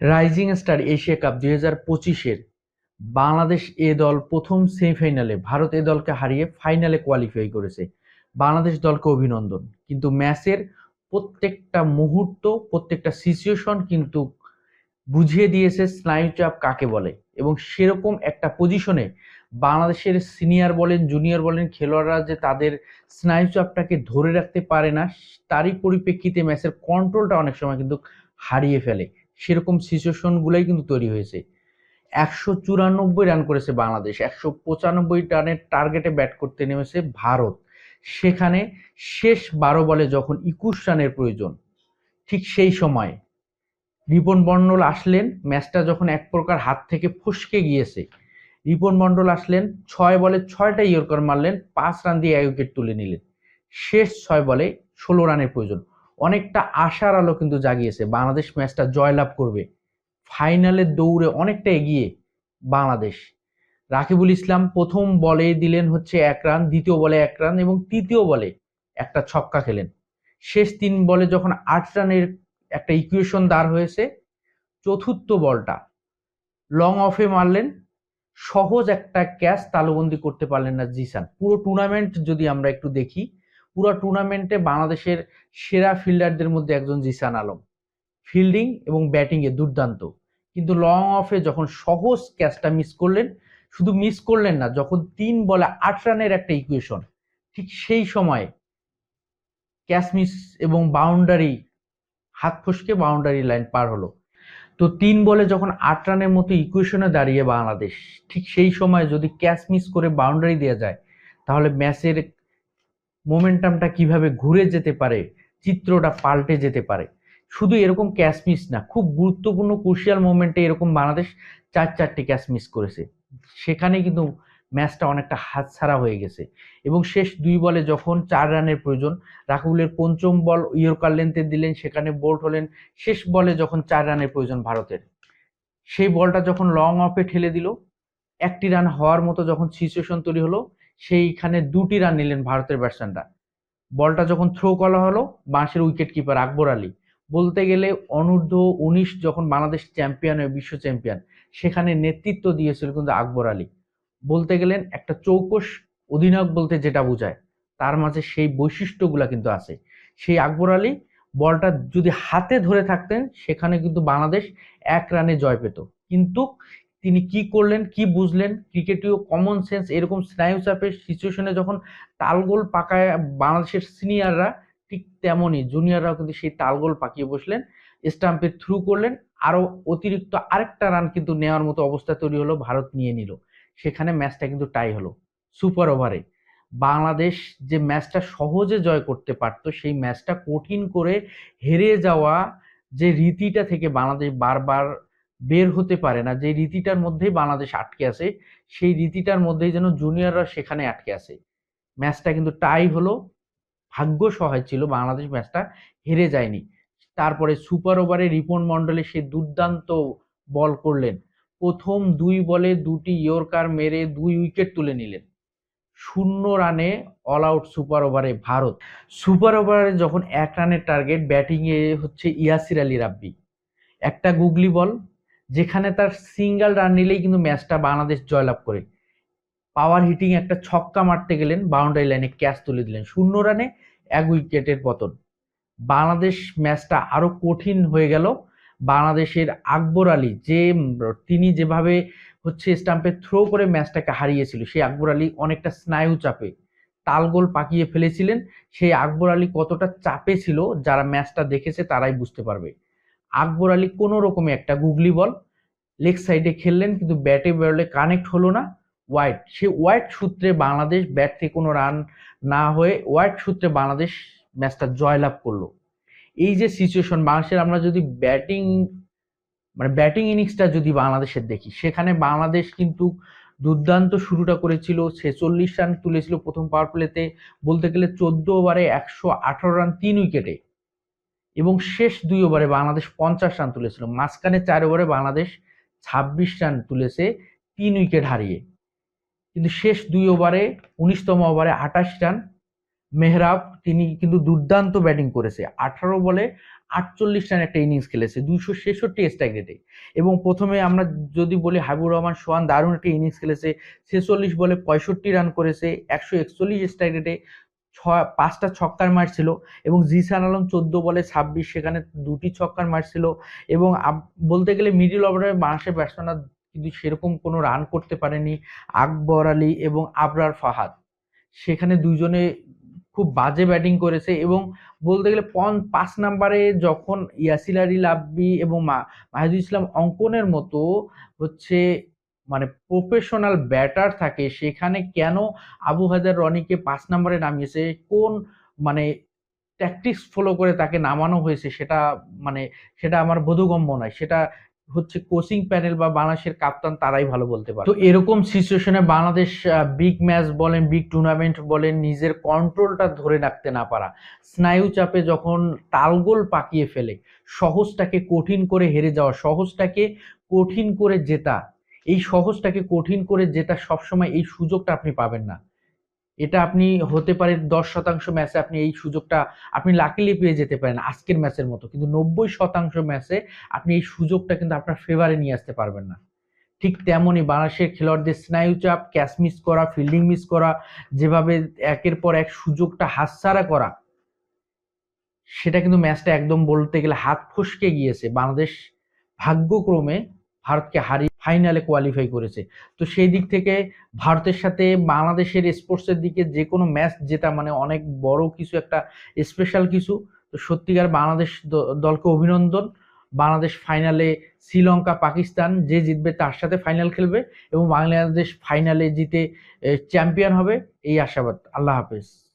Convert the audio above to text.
Rising star Asia cup দুই হাজার পঁচিশের বাংলাদেশ এ দল প্রথম সেমিফাইনালে ভারত এ দলকে হারিয়ে ফাইনালে কোয়ালিফাই করেছে। বাংলাদেশ দলকে অভিনন্দন। কিন্তু ম্যাচের প্রত্যেকটা মুহূর্ত, প্রত্যেকটা সিচুয়েশন কিন্তু বুঝিয়ে দিয়েছে স্নায়ুচাপ কাকে বলে। এবং সেরকম একটা পজিশনে বাংলাদেশের সিনিয়র বলেন জুনিয়র বলেন, খেলোয়াড়রা যে তাদের স্নায়ুচাপটাকে ধরে রাখতে পারে না, তারই পরিপ্রেক্ষিতে ম্যাচের কন্ট্রোলটা অনেক সময় কিন্তু হারিয়ে ফেলে। সেরকম সিচুয়েশনগুলোই কিন্তু তৈরি হয়েছে। একশো চুরানব্বই রান করেছে বাংলাদেশ, একশো পঁচানব্বই রানের টার্গেটে ব্যাট করতে নেমেছে ভারত। সেখানে শেষ বারো বলে যখন একুশ রানের প্রয়োজন, ঠিক সেই সময় রিপন মণ্ডল আসলেন ম্যাচটা যখন এক প্রকার হাত থেকে ফসকে গিয়েছে, রিপন মণ্ডল আসলেন, ছয় বলে ছয়টা ইয়র্কার মারলেন, পাঁচ রান দিয়ে এক উইকেট তুলে নিলেন। শেষ ছয় বলে ষোলো রানের প্রয়োজন। অনেকটা আশার আলো কিন্তু জাগিয়েছে। বাংলাদেশ ম্যাচটা জয়লাভ করবে। ফাইনালের দৌড়ে অনেকটা এগিয়ে বাংলাদেশ। রাকিবুল ইসলাম প্রথম বলে দিলেন হচ্ছে এক রান, দ্বিতীয় বলে এক রান এবং তৃতীয় বলে একটা ছক্কা খেলেন। শেষ তিন বলে যখন আট রানের একটা ইকুয়েশন দাঁড় হয়েছে, চতুর্থ বলটা লং অফে মারলেন। সহজ একটা ক্যাচ তালুবন্দি করতে পারলেন না জিসান। পুরো টুর্নামেন্ট যদি আমরা একটু দেখি পুরো টুর্নামেন্টে বাংলাদেশের সেরা ফিল্ডারদের মধ্যে একজন জিসান আলম। ফিল্ডিং এবং ব্যাটিংয়ে দুর্দান্ত। কিন্তু লং অফে যখন সহজ ক্যাচটা মিস করলেন, শুধু মিস করলেন না, যখন তিন বলে আট রানের একটা ইকুয়েশন ঠিক সেই সময় ক্যাচ মিস এবং বাউন্ডারি হাত ফসকে বাউন্ডারি লাইন পার হলো। তো তিন বলে যখন আট রানের মতো ইকুয়েশনে দাঁড়িয়ে বাংলাদেশ, ঠিক সেই সময় যদি ক্যাচ মিস করে বাউন্ডারি দেওয়া যায়, তাহলে ম্যাচের মোমেন্টামটা কীভাবে ঘুরে যেতে পারে, চিত্রটা পাল্টে যেতে পারে। শুধু এরকম ক্যাচ মিস না, খুব গুরুত্বপূর্ণ ক্রুশিয়াল মোমেন্টে এরকম বাংলাদেশ চার চারটে ক্যাচ মিস করেছে। সেখানে কিন্তু ম্যাচটা অনেকটা হাতছাড়া হয়ে গেছে। এবং শেষ দুই বলে যখন চার রানের প্রয়োজন রাকিবুলের পঞ্চম বল ইয়র্কার লেন্থে দিলেন, সেখানে বোল্ট হলেন, শেষ বলে যখন চার রানের প্রয়োজন ভারতের। সেই বলটা যখন লং অফে ঠেলে দিল, একটি রান হওয়ার মতো যখন সিচুয়েশন তৈরি হলো সেইখানে দুটি রান নিলেন ভারতের ব্যাটসম্যানরা বলটা যখন থ্রো করা হলো, বাঁশের উইকেট কিপার আকবর আলী। বলতে গেলে অনূর্ধ্ব উনিশ যখন বাংলাদেশ চ্যাম্পিয়ন হয়ে, বিশ্ব চ্যাম্পিয়ন সেখানে নেতৃত্ব দিয়েছিল কিন্তু আকবর আলী। বলতে গেলেন একটা চৌকস অধিনায়ক বলতে যেটা বোঝায়, তার মাঝে সেই বৈশিষ্ট্যগুলা কিন্তু আছে। সেই আকবর আলী বলটা যদি হাতে ধরে থাকতেন, সেখানে কিন্তু বাংলাদেশ এক রানে জয় পেত। কিন্তু তিনি কি করলেন, কি বুঝলেন? ক্রিকেটীয় কমন সেন্স এরকম স্নায়ু চাপের সিচুয়েশনে যখন তালগোল পাকায় বাংলাদেশের সিনিয়ররা ঠিক তেমনই জুনিয়ররাও কিন্তু সেই তালগোল পাকিয়ে বসলেন স্টাম্পের থ্রু করলেন, আরও অতিরিক্ত আরেকটা রান কিন্তু নেওয়ার মতো অবস্থা তৈরি হলো, ভারত নিয়ে নিল। সেখানে ম্যাচটা কিন্তু টাই হলো সুপার ওভারে বাংলাদেশ যে ম্যাচটা সহজে জয় করতে পারত, সেই ম্যাচটা কঠিন করে হেরে যাওয়া যে রীতিটা থেকে বাংলাদেশ বারবার বের হতে পারে না। যে রীতিটার মধ্যেই বাংলাদেশ আটকে আছে, সেই রীতিটার মধ্যেই যেন জুনিয়ররা সেখানে আটকে আছে। ম্যাচটা কিন্তু টাই হলো। ভাগ্য সহায় ছিল, বাংলাদেশ ম্যাচটা হেরে যায়নি। তারপরে সুপার ওভারে রিপন মন্ডলে সে দুর্দান্ত বল করলেন। প্রথম দুই বলে দুটি ইয়র্কার মেরে দুই উইকেট তুলে নিলেন। শূন্য রানে অল আউট সুপার ওভারে ভারত। সুপার ওভারে যখন এক রানের টার্গেট ব্যাটিংয়ে হচ্ছে ইয়াসির আলী রাব্বি। একটা গুগলি বল যেখানে তার সিঙ্গেল রান নিলেই কিন্তু ম্যাচটা বাংলাদেশ জয়লাভ করে। পাওয়ার হিটিং একটা ছক্কা মারতে গেলেন বাউন্ডারি লাইনে ক্যাচ তুলে দিলেন। শূন্য রানে এক উইকেটের পতন। বাংলাদেশ ম্যাচটা আরও কঠিন হয়ে গেল। বাংলাদেশের আকবর আলী যে, তিনি যেভাবে হচ্ছে স্টাম্পে থ্রো করে ম্যাচটাকে হারিয়েছিল, সেই আকবর আলী অনেকটা স্নায়ু চাপে তালগোল পাকিয়ে ফেলেছিলেন। সেই আকবর আলী কতটা চাপে ছিল, যারা ম্যাচটা দেখেছে তারাই বুঝতে পারবে। আকবর আলী কোনো রকমে একটা গুগলি বল লেগ সাইডে খেললেন, কিন্তু ব্যাটে বলে কানেক্ট হলো না। ওয়াইড সে ওয়াইড সূত্রে বাংলাদেশ ব্যাট থেকে কোনো রান না হয়ে ওয়াইড সূত্রে বাংলাদেশ ম্যাচটা জয়লাভ করল। এই যে সিচুয়েশন বাংলাদেশের আমরা যদি ব্যাটিং মানে ব্যাটিং ইনিংসটা যদি বাংলাদেশের দেখি, সেখানে বাংলাদেশ কিন্তু দুর্দান্ত শুরুটা করেছিল, ছেচল্লিশ রান তুলেছিল প্রথম পাওয়ার প্লেতে বলতে গেলে চোদ্দ ওভারে একশো আঠারো রান, তিন উইকেটে। এবং শেষ দুই ওভারে বাংলাদেশ পঞ্চাশ রান তুলেছিল। মাঝখানে চার ওভারে বাংলাদেশ ছাব্বিশ রান তুলেছে, তিন উইকেট হারিয়ে। কিন্তু শেষ দুই ওভারে, উনিশতম ওভারে আঠাশ রান। মেহরাব, তিনি কিন্তু দুর্দান্ত ব্যাটিং করেছে। আঠারো বলে আটচল্লিশ রান একটা ইনিংস খেলেছে, দুইশো ছেষট্টি স্ট্রাইক রেটে। এবং প্রথমে আমরা যদি বলি হাবিবুর রহমান সোহান দারুণ একটা ইনিংস খেলেছে, ছেচল্লিশ বলে পঁয়ষট্টি রান করেছে, একশো একচল্লিশ স্ট্রাইক রেটে। ছয়, পাঁচটা ছক্কার মারছিল এবং জিসান আলম চোদ্দ বলে ছাব্বিশ, সেখানে দুটি ছক্কার মারছিল এবং বলতে গেলে মিডিল ওভারে বাংলাদেশের ব্যাটসম্যানরা কিন্তু সেরকম কোনো রান করতে পারেনি আকবর আলী এবং আবরার ফাহাদ। সেখানে দুজনে খুব বাজে ব্যাটিং করেছে এবং বলতে গেলে পন, পাঁচ নাম্বারে যখন ইয়াসির আলী লাব্বি এবং মাহিদুল ইসলাম অঙ্কনের মতো হচ্ছে মানে প্রফেশনাল ব্যাটার থাকে, সেখানে কেন আবু হায়দার রনিকে পাঁচ নম্বরে নামিয়েছে? কোন মানে ট্যাকটিক্স ফলো করে তাকে নামানো হয়েছে? সেটা মানে সেটা আমার বোধগম্য নয়। সেটা হচ্ছে কোচিং প্যানেল বা বাংলাদেশের কাপ্তান তারাই ভালো বলতে পারে তো এরকম সিচুয়েশনে বাংলাদেশ বিগ ম্যাচ বলেন বিগ টুর্নামেন্ট বলেন, নিজের কন্ট্রোলটা ধরে রাখতে না পারা, স্নায়ু চাপে যখন তালগোল পাকিয়ে ফেলে, সহজটাকে কঠিন করে হেরে যাওয়া, সহজটাকে কঠিন করে জেতা এই সহজটাকে কঠিন করে জেতা সবসময় এই সুযোগটা আপনি পাবেন না। এটা আপনি হতে পারে দশ শতাংশ ম্যাচে আপনি এই সুযোগটা, আপনি লাকিলি পেয়ে যেতে পারেন আজকের ম্যাচের মতো। কিন্তু নব্বই শতাংশ ম্যাচে আপনি এই সুযোগটা কিন্তু আপনার ফেভারে নিয়ে আসতে পারবেন না। ঠিক তেমনই বাংলাদেশের খেলোয়াড়দের স্নায়ু চাপ ক্যাচ মিস করা ফিল্ডিং মিস করা, যেভাবে একের পর এক সুযোগটা হাতছাড়া করা, সেটা কিন্তু ম্যাচটা একদম বলতে গেলে হাত ফসকে গিয়েছে। বাংলাদেশ ভাগ্যক্রমে ভারতকে হারিয়ে ফাইনালে কোয়ালিফাই করেছে। তো সেই দিক থেকে ভারতের সাথে বাংলাদেশের স্পোর্টসের দিকে যে কোনো ম্যাচ জেতা মানে অনেক বড় কিছু একটা স্পেশাল কিছু। তো সত্যিকার বাংলাদেশ দলকে অভিনন্দন। বাংলাদেশ ফাইনালে শ্রীলঙ্কা, পাকিস্তান যে জিতবে তার সাথে ফাইনাল খেলবে এবং বাংলাদেশ ফাইনালে জিতে চ্যাম্পিয়ন হবে, এই আশাবাদ। আল্লাহ হাফেজ।